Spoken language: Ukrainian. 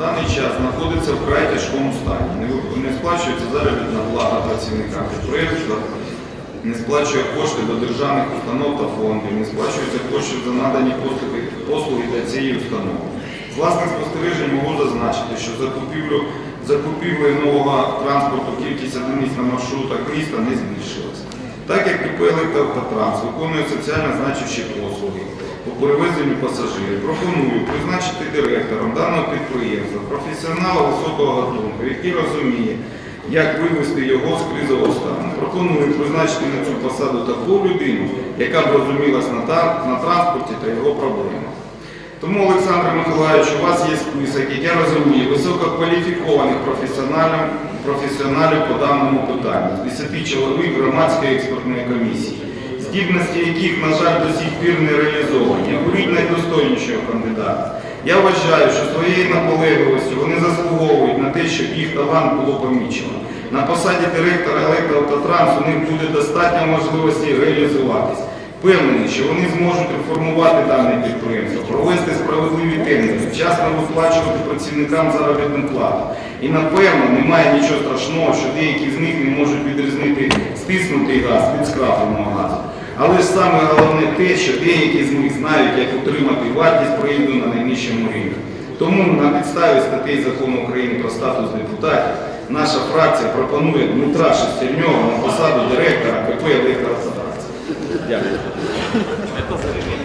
знаходиться в вкрай тяжкому стані. Не сплачується заробітна плата працівникам підприємства, не сплачує кошти до державних установ та фондів, не сплачуються кошти за надані послуги, послуги для цієї установи. З власних спостережень можу зазначити, що закупівлю закупівлею нового транспорту кількість одиниць на маршрутах міста не збільшилася. Так як КП «Електроавтотранс» виконує соціально значущі послуги по перевезенню пасажирів, пропоную призначити директором даного підприємства професіонала високого гатунку, який розуміє, як вивести його з кризового стану. Пропоную призначити на цю посаду таку людину, яка б розумілась на транспорті та його проблемах. Тому, Олександр Миколаївич, у вас є список, як я розумію, висококваліфікованих професіоналів, професіоналів по даному питанню, з 10 чоловік громадської експертної комісії, здібності яких, на жаль, до сих пір не реалізовані. Оберіть найдостойнішого кандидата. Я вважаю, що своєю наполегливістю вони заслуговують на те, щоб їх талант було помічено. На посаді директора електроавтотрансу у них буде достатньо можливості реалізуватись. Впевнений, що вони зможуть реформувати дане підприємство, провести справедливі тендери, вчасно виплачувати працівникам заробітну плату. І напевно немає нічого страшного, що деякі з них не можуть відрізнити стиснутий газ від скрапленого газу. Але ж саме головне те, що деякі з них знають, як отримати вартість проїзду на найнижчому рівні. Тому на підставі статей закону України про статус депутатів наша фракція пропонує Дмитра Шестерньова на посаду директора КП «Електроавтотранс». Esto se